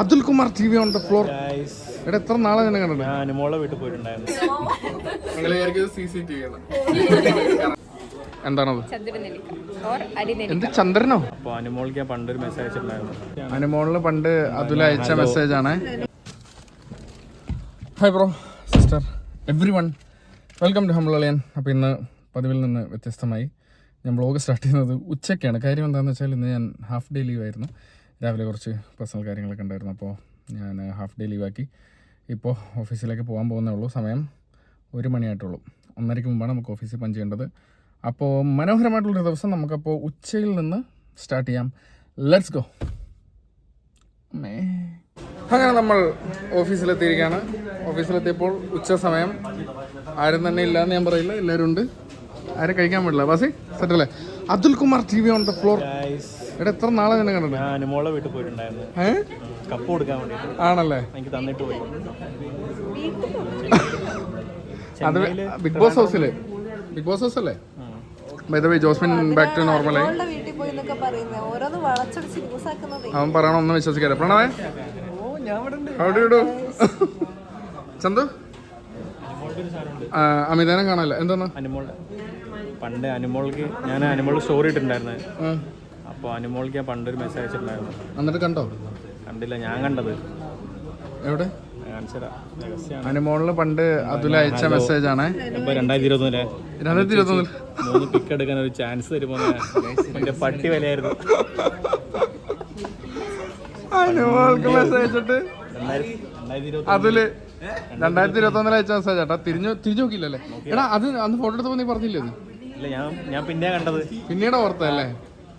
Atul Kumar T V on the floor എടാ ഇവിടെ എത്ര നാളെ തന്നെ കണ്ടു ഞാൻ മോളെ വീട്ടിൽ പോയിട്ടുണ്ടായിരുന്നു. എന്താണത്? എന്ത് ചന്ദ്രനോ? അപ്പൊ അനുമോൾക്ക് ഞാൻ ഒരു മെസ്സേജ് അയച്ചിട്ടുണ്ടായിരുന്നു അനുമോളിന് പണ്ട് അതുല അയച്ച മെസ്സേജ് ആണ്. Hi bro sister everyone welcome to ഹംബ്ലളിയൻ അപ്പോൾ ഇന്ന് പതിവിൽ നിന്ന് വ്യത്യസ്തമായി ഞാൻ ബ്ലോഗ് സ്റ്റാർട്ട് ചെയ്യുന്നത് ഉച്ചയ്ക്കാണ്. കാര്യം എന്താണെന്ന് വെച്ചാൽ ഇന്ന് ഞാൻ ഹാഫ് ഡേ ലീവ് ആയിരുന്നു. രാവിലെ കുറച്ച് പേഴ്സണൽ കാര്യങ്ങളൊക്കെ ഉണ്ടായിരുന്നു. അപ്പോൾ ഞാൻ ഹാഫ് ഡേ ലീവാക്കി ഇപ്പോൾ ഓഫീസിലേക്ക് പോകാൻ പോകുന്നേ ഉള്ളൂ. സമയം ഒരു മണിയായിട്ടുള്ളൂ. ഒന്നരയ്ക്ക് മുമ്പാണ് നമുക്ക് ഓഫീസിൽ പഞ്ച് ചെയ്യേണ്ടത്. അപ്പോൾ മനോഹരമായിട്ടുള്ളൊരു ദിവസം നമുക്കപ്പോൾ ഉച്ചയിൽ നിന്ന് സ്റ്റാർട്ട് ചെയ്യാം. ലെറ്റ്സ് ഗോ മേ അങ്ങനെ നമ്മൾ ഓഫീസിലെത്തിയിരിക്കുകയാണ് ഓഫീസിലെത്തിയപ്പോൾ ഉച്ച സമയം. ആരും തന്നെ ഇല്ല എന്ന് ഞാൻ പറയില്ല. എല്ലാവരും ഉണ്ട്. ആരും കഴിക്കാൻ പാടില്ല ബാസി സെറ്റല്ലേ Atul Kumar T V on the floor ഇവിടെ എത്ര നാളെ തന്നെ കണ്ടു ഞാൻ അനുമോളെ വീട്ടിൽ പോയിട്ടുണ്ടായിരുന്നു. ഏ? കപ്പ് കൊടുക്കാൻ വേണ്ടി ആണല്ലേ? എനിക്ക് തന്നിട്ട് പോയി. അത് ബിഗ് ബോസ് ഹൗസിൽ. ബിഗ് ബോസ് ഹൗസ് അല്ലേ by the way Jasmin back to normal ആയി. വീട്ടിൽ പറയണ ഒന്നും വിശ്വസിക്കാതെ. അവൻ പ്രണവേ അവിടെ ഇടൂ. ചന്തു? അമിതാനം കാണാല്ല എന്താണ്? പണ്ട് അനുമോൾക്ക് ഞാൻ അനുമോൾ സ്റ്റോറി ഇട്ടിട്ടുണ്ടായിരുന്നു. അപ്പൊ അപ്പോൾ അനുമോൾക്ക് ഞാൻ പണ്ടൊരു മെസ്സേജ് അയച്ചിട്ടുണ്ടായിരുന്നു. എന്നിട്ട് കണ്ടോ? കണ്ടില്ല ഞാൻ കണ്ടത്. എവിടെ? അനുമോളിൽ പണ്ട് അതുല അയച്ച മെസ്സേജ് ആണ്. രണ്ടായിരത്തി ഇരുപത്തൊന്നിലെ രണ്ടായിരത്തി മൂന്ന് പിക്ക് എടുക്കാൻ ഒരു ചാൻസ് തരുമോ പട്ടി വിലയായിരുന്നു. അനുമോൾക്ക് മെസ്സേജ് അയച്ചിട്ട് അതിൽ രണ്ടായിരത്തി ഇരുപത്തി ഒന്നിൽ അയച്ച മെസ്സേജ് ചേട്ടാ തിരിഞ്ഞു തിരിഞ്ഞു നോക്കിയില്ലല്ലേ? എടാ അത് അന്ന് ഫോട്ടോ എടുത്തപ്പോ നീ പറഞ്ഞില്ലേ ഇല്ല ഞാൻ ഞാൻ പിന്നെ കണ്ടത്. പിന്നീട് ഓർത്തല്ലേ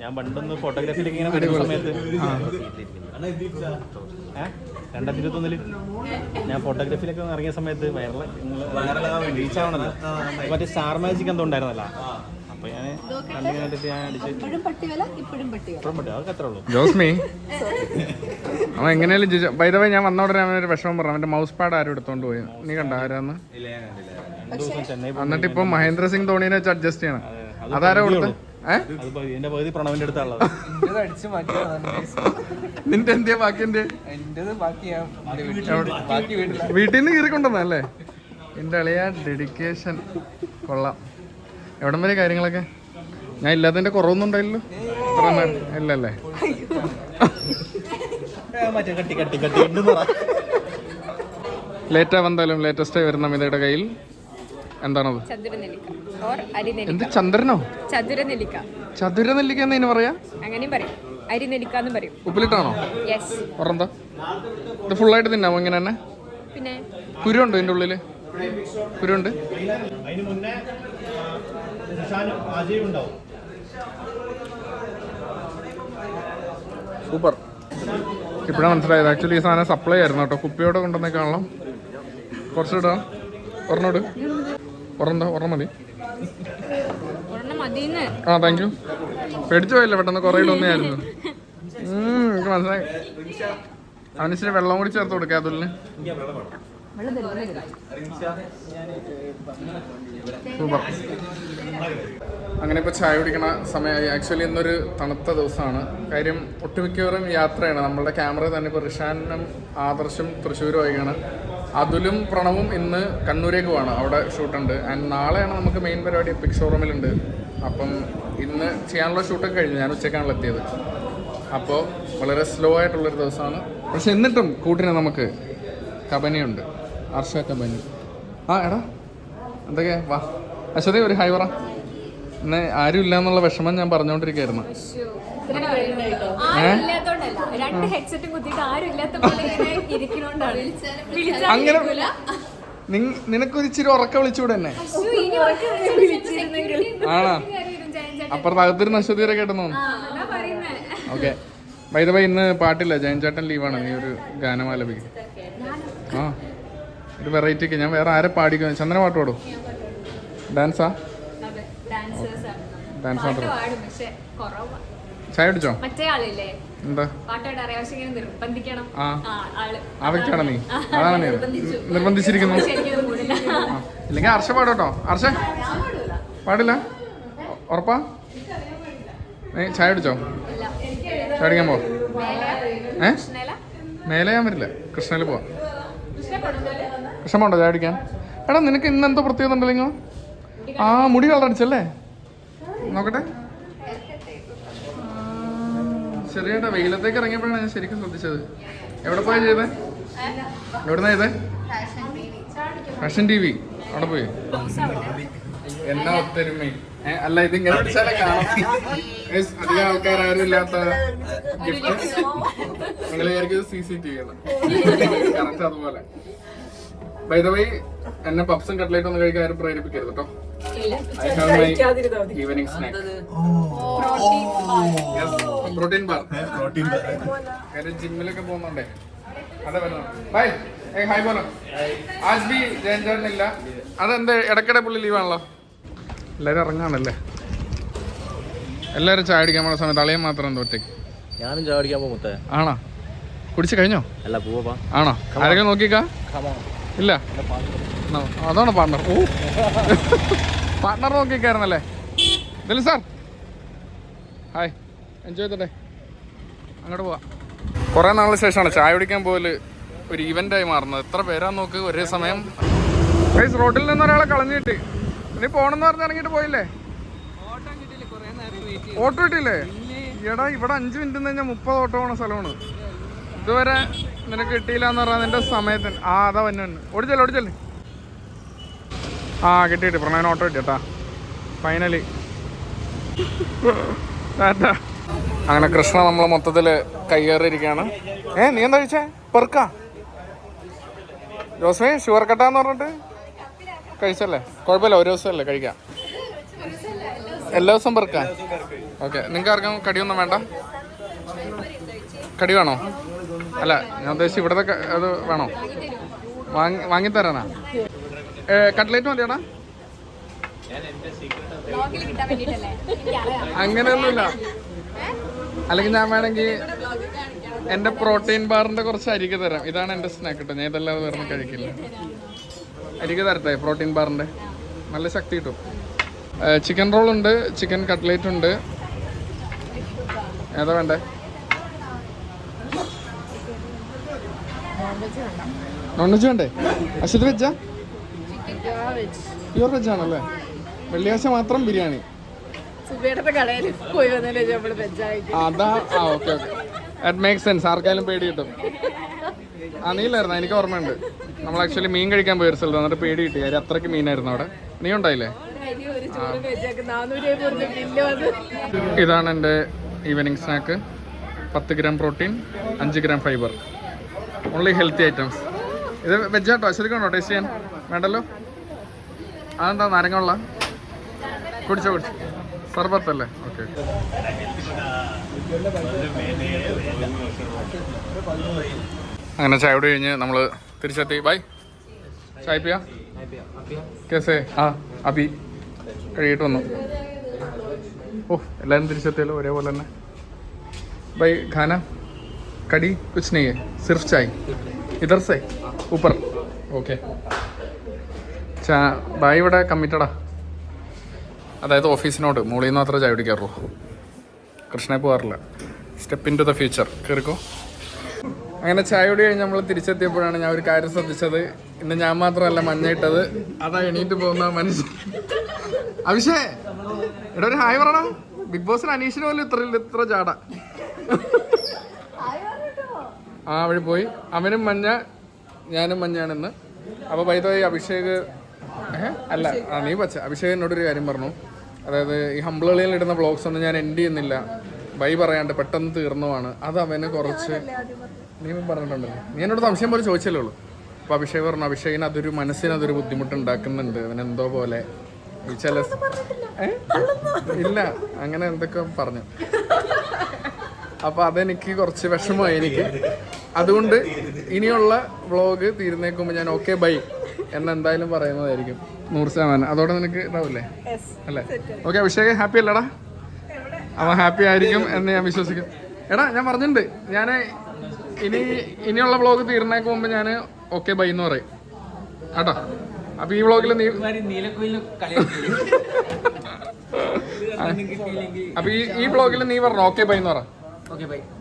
ഞാൻ പണ്ടൊന്ന് ഫോട്ടോഗ്രാഫിയിലേക്ക് ഇങ്ങനെ വരുന്ന സമയത്ത്? രണ്ടായിരത്തി ഇരുപത്തൊന്നിൽ ഞാൻ ഫോട്ടോഗ്രാഫിയിലൊക്കെ ഒന്ന് ഇറങ്ങിയ സമയത്ത് വൈറൽ റീച്ച് ആവണല്ലോ മറ്റേ സ്റ്റാർ മാജിക് എന്തോ ഉണ്ടായിരുന്നല്ലോ. അപ്പൊ ഞാൻ കണ്ടിങ്ങനെ കണ്ടിട്ട് ഞാൻ അടിച്ച് അതൊക്കെ അത്രേ ഉള്ളൂ. ജോസ്മി. അവൻ എങ്ങനെയാലും ജിജോ വൈദവ ഞാൻ വന്ന ഉടനെ അവനൊരു വിഷമം പറഞ്ഞു. അവന്റെ മൗസ് പാഡ് ആരും എടുത്തോണ്ട് പോയി. നീ കണ്ട ആരാന്ന്? പോയി. എന്നിട്ട് ഇപ്പൊ മഹേന്ദ്ര സിംഗ് ധോണിനെ വെച്ച് അഡ്ജസ്റ്റ് ചെയ്യണം. അതാരാ കൊടുത്ത? നിന്റെ എന്തിയാ ബാക്കി എന്റെ വീട്ടിൽ നിന്ന് കീറിക്കൊണ്ടെന്നല്ലേ എന്റെ അളിയ ഡെഡിക്കേഷൻ കൊള്ളാം. എവിടം വരെ കാര്യങ്ങളൊക്കെ? ഞാൻ ഇല്ലാത്തതിന്റെ കുറവൊന്നും ഉണ്ടായില്ലോ ഇല്ലല്ലേ? ലേറ്റാ കട്ടി കട്ടി കട്ടി ഉണ്ടെന്ന് പറ. ലേറ്റ് ആവെന്തായാലും ലേറ്റസ്റ്റ് വരുന്ന മിതയുടെ കയ്യിൽ. എന്താണത്? ചതുരനെല്ലിക്ക. ഓർ അരിനെല്ലിക്ക. എന്ത് ചന്ദ്രനോ? ചതുരനെല്ലിക്ക. ചതുര നെല്ലിക്ക എന്ന് ഇതിന് പറയാ? അങ്ങനെയും പറയും. അരിനെല്ലിക്ക എന്നും പറയും. ഉപ്പിലിട്ടാണോ? യെസ് ഓറെന്താ ഇത് ഫുള്ളായിട്ട് തിന്നാമോ ഇങ്ങനെ തന്നെ? പിന്നെ? കുരുണ്ടോ ഇതിന്റെ ഉള്ളിൽ? കുരുണ്ട് അതിന് മുന്നേ നിഷാനും അജയും ഉണ്ടാവും. സൂപ്പർ. ഇപ്പോഴാണ് മനസ്സിലായത്. ആക്ച്വലി ഈ സാധനം സപ്ലൈ ആയിരുന്നു കേട്ടോ. കുപ്പിയോടെ കൊണ്ടുവന്നേക്കാണല്ലോ കുറച്ച് ഇടാം. ഒരെണ്ണോട് ഒരെണ്ണ ഒരെണ്ണം മതി. ആ താങ്ക് യു പേടിച്ചു പോയല്ലേ പെട്ടെന്ന് കുറേ ഇടൊന്നായിരുന്നു എനിക്ക് മനസ്സിലായി. അവനിച്ചിരി വെള്ളം കൂടി ചേർത്ത് കൊടുക്കാം അതുലിന്. സൂപ്പർ. അങ്ങനെ ഇപ്പോൾ ചായ കുടിക്കണ സമയമായി. ആക്ച്വലി ഇന്നൊരു തണുത്ത ദിവസമാണ്. കാര്യം ഒട്ടുമിക്കവാറും യാത്രയാണ്. നമ്മളുടെ ക്യാമറ തന്നെ ഇപ്പോൾ റിഷാനും ആദർശും തൃശ്ശൂരും ആയിക്കാണ് അതുലും പ്രണവും ഇന്ന് കണ്ണൂരേക്ക് പോവാണ്. അവിടെ ഷൂട്ടുണ്ട് ആൻഡ് നാളെയാണ് നമുക്ക് മെയിൻ പരിപാടി പിക് ഷോറൂമിലുണ്ട് അപ്പം ഇന്ന് ചെയ്യാനുള്ള ഷൂട്ടൊക്കെ കഴിഞ്ഞു. ഞാൻ ഉച്ചക്കാണല്ലോ എത്തിയത്. അപ്പോൾ വളരെ സ്ലോ ആയിട്ടുള്ളൊരു ദിവസമാണ്. പക്ഷെ എന്നിട്ടും കൂട്ടിന് നമുക്ക് കബനിയുണ്ട്. അർഷ കബനി. ആ എടാ. എന്തൊക്കെയാ വാ. അശ്വതി ഒരു ഹൈ പറ. ഇന്ന് ആരും ഇല്ല എന്നുള്ള വിഷമം ഞാൻ പറഞ്ഞുകൊണ്ടിരിക്കുകയായിരുന്നു ആരും ഇല്ലാത്തോണ്ടല്ല രണ്ട് ഹെഡ്സെറ്റും കുത്തിയിട്ട് ആരും ഇല്ലാത്ത പോലെ ഇങ്ങനെ ഇരിക്കണോണ്ടാണ്. വിളിച്ചാൽ അങ്ങനെ. നിനക്കൊരു ഇച്ചിരി ഉറക്ക വിളിച്ചുകൂടെ തന്നെ ആണോ ഇനി ഉറക്കെ വിളിച്ചിരുന്നെങ്കിൽ. ആണാ? കാര്യമായിരുന്നു ജയൻ ചേട്ടൻ. അപ്പുറത്ത് അകത്തിരുന്ന് അശ്വതി വരെ കേട്ടെന്നു. ഓക്കെ. വൈദവ ഇന്ന് പാട്ടില്ല. ജയൻ ചേട്ടൻ ലീവാണ് നീ ഒരു ഗാനം ആലപിക്കും. ആ. ഒരു വെറൈറ്റിക്ക് ഞാൻ വേറെ ആരെ പാടിക്കുന്നു ചന്ദ്രൻ പാട്ട് പാടും. ഡാൻസാ. ഡാൻസ് മാത്രം. ചായ അടിച്ചോ മറ്റേ ആളില്ലേ? എന്താ? പാട്ടോട് അറിയാം. പക്ഷെ ഇങ്ങനെ നിർബന്ധിക്കണം. ആ. നീ. അതാണ്. നിർബന്ധിച്ചിരിക്കുന്നു. ഇല്ലെങ്കിൽ അർഷ പാടോട്ടോ. അർഷ. പാടില്ല? ഉറപ്പാ? നീ ചായ അടിച്ചോ ചായ അടിക്കാൻ പോ. ഏ? മേലെ ഞാൻ വരില്ല. കൃഷ്ണയിൽ പോവാം. കൃഷ്ണ പോണ്ടോ ചായ അടിക്കാൻ എടാ നിനക്ക് ഇന്ന് എന്തോ പ്രത്യേകത ഉണ്ടല്ലോ ആ മുടി കളർ അടിച്ചല്ലേ നോക്കട്ടെ. ചെറിയേട്ടാ വെയിലത്തേക്ക് ഇറങ്ങിയപ്പോഴാണ് ഞാൻ ശരിക്കും ശ്രദ്ധിച്ചത്. എവിടെ പോയാ ചെയ്തേ? എവിടുന്നാ ചെയ്തേ? ഫാഷൻ ടി വി അവിടെ പോയി. എന്നാ ഒത്തൊരുമ? അല്ല ഇത് ഇങ്ങനെ പിടിച്ചാലേ കാണാം. അധികം ആൾക്കാരും ഇല്ലാത്ത ഗിഫ്റ്റ് നിങ്ങൾ വിചാരിക്കുന്നത് C C T V correct അതുപോലെ. ബൈ ദ വൈ എന്നെ പപ്സും കട്ട്ലേറ്റ് ഒന്നും കഴിക്കാൻ ആരും പ്രേരിപ്പിക്കരുത് കേട്ടോ. I have my evening snack protein bar protein കാര്യം ജിമ്മിലൊക്കെ പോകുന്നുണ്ടേ. അതെ ബൈ. ഹായ് പോലോ ആജ് ബി ജയൻ ചേട്ടനില്ല അതെന്ത് ഇടയ്ക്കിടെ പുള്ളി ലീവാണല്ലോ എല്ലാവരും ഇറങ്ങാണല്ലേ? എല്ലാവരും ചായ അടിക്കാൻ പോണ സമയത്ത് അളിയൻ മാത്രം എന്തോ ഒറ്റയ്ക്ക് ഞാനും ചാടിക്കാൻ പോകും ആണോ? കുടിച്ച് കഴിഞ്ഞോ? അല്ല പോവാ. ആണോ? ആരൊക്കെ നോക്കിക്കാ ഇല്ല. അതാണ് പാർട്ണർ ഓ. പാർട്ണർ നോക്കിക്കായിരുന്നല്ലേ? ദിലി സാർ ഹായ് എൻജോയ് ചെയ്തട്ടെ അങ്ങോട്ട് പോവാം. കുറേ നാളിന് ശേഷമാണ് ചായ കുടിക്കാൻ പോകൽ ഒരു ഇവന്റായി മാറുന്നത്. എത്ര പേരാന്ന് നോക്ക് ഒരേ സമയം. ഗൈസ് റോഡിൽ നിന്ന് ഒരാളെ കളഞ്ഞിട്ട്. നീ പോണെന്ന് പറഞ്ഞ് ഇറങ്ങിയിട്ട് പോയില്ലേ? ഓട്ടോ കിട്ടിയില്ലേ? എടാ ഇവിടെ അഞ്ച് മിനിറ്റ് കഴിഞ്ഞാൽ മുപ്പത് ഓട്ടോ പോണ സ്ഥലമാണ്. ഇതുവരെ നിനക്ക് കിട്ടിയില്ല എന്ന് പറഞ്ഞാൽ നിന്റെ സമയത്തിന് ആ അതാ വന്നു വന്നു. ഓടിച്ചല്ലേ ഓടിച്ചല്ലേ. ആ കിട്ടി കിട്ടി പ്രണയൻ ഓട്ടോ കിട്ടി കേട്ടാ. ഫൈനലി അങ്ങനെ കൃഷ്ണ നമ്മളെ മൊത്തത്തിൽ കയ്യേറിയിരിക്കുകയാണ്. ഏ നീ എന്താ ചോദിച്ചേ? പെറുക്ക. ജോസ്മി ഷുഗർ കട്ടാന്ന് പറഞ്ഞിട്ട് കഴിച്ചല്ലേ? കുഴപ്പമില്ല ഒരു ദിവസമല്ലേ കഴിക്കാം? എല്ലാ ദിവസവും പെറുക്കാം. ഓക്കെ നിങ്ങൾക്ക് ആർക്കും കടിയൊന്നും വേണ്ട? കടി വേണോ? അല്ല ഞാൻ ഉദ്ദേശിച്ചു ഇവിടുത്തെ അത് വേണോ? വാങ്ങി വാങ്ങിത്തരാനാ? കട്ട്ലേറ്റ് മതിയാടാ അങ്ങനെയൊന്നുമില്ല. അല്ലെങ്കിൽ ഞാൻ വേണമെങ്കിൽ എന്റെ പ്രോട്ടീൻ ബാറിന്റെ കുറച്ച് അരിക്ക് തരാം. ഇതാണ് എന്റെ സ്നാക്ക് കേട്ടോ ഞാൻ ഇതെല്ലാം വേറെ കഴിക്കില്ല. അരിക്ക് തരട്ടെ പ്രോട്ടീൻ ബാറിന്റെ നല്ല ശക്തി കിട്ടും. ചിക്കൻ റോൾ ഉണ്ട് ചിക്കൻ കട്ട്ലേറ്റ് ഉണ്ട്. ഏതാ വേണ്ടേ? നോൺ വെജ് വേണ്ടേ? അശ്വത് വെജാ പ്യൂർ വെജ് ആണല്ലേ? വെള്ളിയാഴ്ച മാത്രം ബിരിയാണി. അതാ ആ okay okay that make sense ആർക്കായാലും പേടി കിട്ടും. ആ നീലായിരുന്നു. എനിക്ക് ഓർമ്മയുണ്ട്. നമ്മൾ ആക്ച്വലി മീൻ കഴിക്കാൻ പോയ ഒരു സ്ഥലത്ത് എന്നിട്ട് പേടി കിട്ടി. കാര്യം അത്രയ്ക്ക് മീനായിരുന്നു അവിടെ. നീ ഉണ്ടായില്ലേ? ഇതാണ് എന്റെ ഈവനിങ് സ്നാക്ക് പത്ത് ഗ്രാം പ്രോട്ടീൻ അഞ്ച് gram fibre only healthy items ഇത് വെജാട്ടോ ശരിക്കാണോ ടേസ്റ്റ് ചെയ്യാൻ? വേണ്ടല്ലോ? അതെന്താ നാരങ്ങ കുടിച്ചോ കുടിച്ചോ. സർബത്തല്ലേ ഓക്കെ അങ്ങനെ ചായ കൂടി കഴിഞ്ഞ് നമ്മൾ തിരിച്ചെത്തി. ബൈ ചായ കേസേ ആ അബി കഴിയിട്ട് വന്നു. ഓ എല്ലാവരും തിരിച്ചെത്തിയല്ലോ ഒരേപോലെ തന്നെ. ബൈ ഖാന. कड़ी कुछ नहीं है सिर्फ चाय इधर से ऊपर ഓക്കെ ചാ ബായ് ഇവിടെ കമ്മിറ്റഡാ അതായത് ഓഫീസിനോട് മുകളിൽ നിന്ന് മാത്രമേ ചായ കുടിക്കാറുള്ളൂ കൃഷ്ണയെ പോകാറില്ല step in to the future കയറിക്കോ അങ്ങനെ ചായ കുടി കഴിഞ്ഞ് നമ്മൾ തിരിച്ചെത്തിയപ്പോഴാണ് ഞാൻ ഒരു കാര്യം ശ്രദ്ധിച്ചത് ഇന്ന് ഞാൻ മാത്രമല്ല മഞ്ഞയിട്ടത് അതാ എണീറ്റ് പോകുന്ന മനുഷ്യൻ അഭിഷേ എടാ ഒരു ഹായ് പറയടാ ബിഗ് ബോസിന് അനീഷിന് പോലും ഇത്ര ഇത്ര ചാട ആ വഴി പോയി. അവനും മഞ്ഞ ഞാനും മഞ്ഞാണെന്ന് അപ്പൊ വൈദ്യുതി അഭിഷേക് അല്ല ആ നീ പച്ച. അഭിഷേക് എന്നോട് ഒരു കാര്യം പറഞ്ഞു. അതായത് ഈ ഹംബ്ലളിയിൽ ഇടുന്ന ബ്ലോഗ്സ് ഒന്നും ഞാൻ എൻഡ് ചെയ്യുന്നില്ല. ബൈ പറയാണ്ട് പെട്ടെന്ന് തീർന്നുമാണ് അത് അവനെ കുറച്ച് നീ പറഞ്ഞിട്ടുണ്ടല്ലോ. നീ എന്നോട് സംശയം പോലെ ചോദിച്ചല്ലേ ഉള്ളൂ. അപ്പൊ അഭിഷേക് പറഞ്ഞു അഭിഷേകിന് അതൊരു മനസ്സിന് അതൊരു ബുദ്ധിമുട്ട് ഉണ്ടാക്കുന്നുണ്ട് അവൻ എന്തോ പോലെ. ചില? ഇല്ല. അങ്ങനെ എന്തൊക്കെ പറഞ്ഞു. അപ്പൊ അതെനിക്ക് കുറച്ച് വിഷമമായി എനിക്ക്. അതുകൊണ്ട് ഇനിയുള്ള വ്ളോഗ് തീരുന്നേക്കുമ്പോ ഞാൻ ഓക്കെ ബൈ എന്ന് എന്തായാലും പറയുന്നതായിരിക്കും. നൂറ് ശതമാനം. അതോടെ നിനക്ക് ഇതാവില്ലേ അല്ലേ? ഓക്കെ അഭിഷേക് ഹാപ്പി അല്ലടാ? അവൻ ഹാപ്പി ആയിരിക്കും എന്ന് ഞാൻ വിശ്വസിക്കും എടാ ഞാൻ പറഞ്ഞിട്ടുണ്ട്. ഞാൻ ഇനി ഇനിയുള്ള വ്ളോഗ് തീർന്നേക്ക് മുമ്പ് ഞാൻ ഓക്കെ ബൈ എന്ന് പറയും. കേട്ടോ? അപ്പൊ ഈ വ്ളോഗിൽ നീ അപ്പൊ ഈ ഈ വ്ളോഗിൽ നീ പറഞ്ഞു ഓക്കെ ബൈ എന്ന് പറ. Okay bye